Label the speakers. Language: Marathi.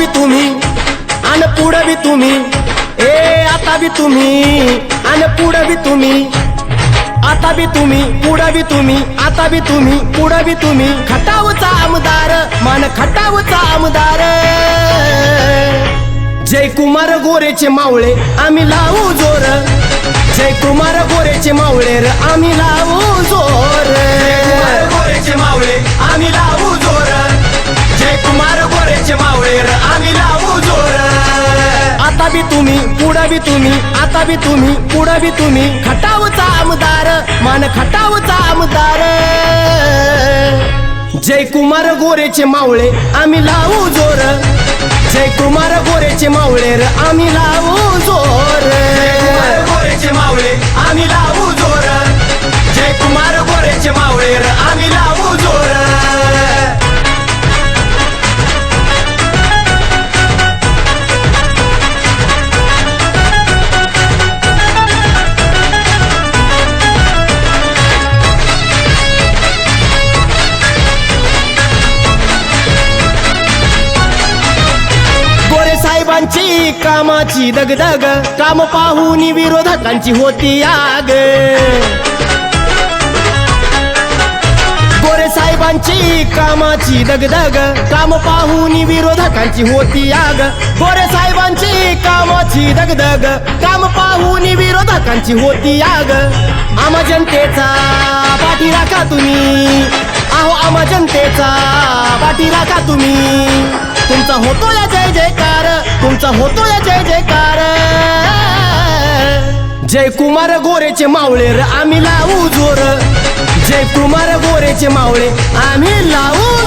Speaker 1: बी तुम्ही आणि पुढं बी तुम्ही. ए आता बी तुम्ही आणि पुढं बी तुम्ही. आता बी तुम्ही पुढं बी तुम्ही आता बी तुम्ही पुढं बी तुम्ही. खटावचा आमदार मान खटावचा आमदार. जय कुमार गोरेचे मावळे आम्ही लावू जोर. जय कुमार गोरेचे मावळे र आम्ही लावू जोर.
Speaker 2: गोरेचे मावळे. आम्ही लावू जोर.
Speaker 1: आता बी तुम्ही पुढं बी तुम्ही आता बी तुम्ही पुढं बी तुम्ही. खटावचा आमदार मान खटावचा आमदार. जय कुमार गोरेचे मावळे आम्ही लावू जोर. जय कुमार गोरेचे मावळे र आम्ही लावू जोर. कामाची दगदग काम पाहून विरोधकांची होती आग. गोरे साहेबांची कामाची दगदग काम पाहून विरोधकांची होती आग. गोरे साहेबांची कामाची दगदग काम पाहून विरोधकांची होती आग. आमा जनतेचा पाठी राखा तुम्ही. आहो आमा जनतेचा पाठी राखा तुम्ही. तुमचा होतो या जय जयकार तुमचा होतो या जय जयकार. जय कुमार गोरेचे मावळे र आम्ही लावू जोर. जय कुमार गोरेचे मावळे आम्ही लावू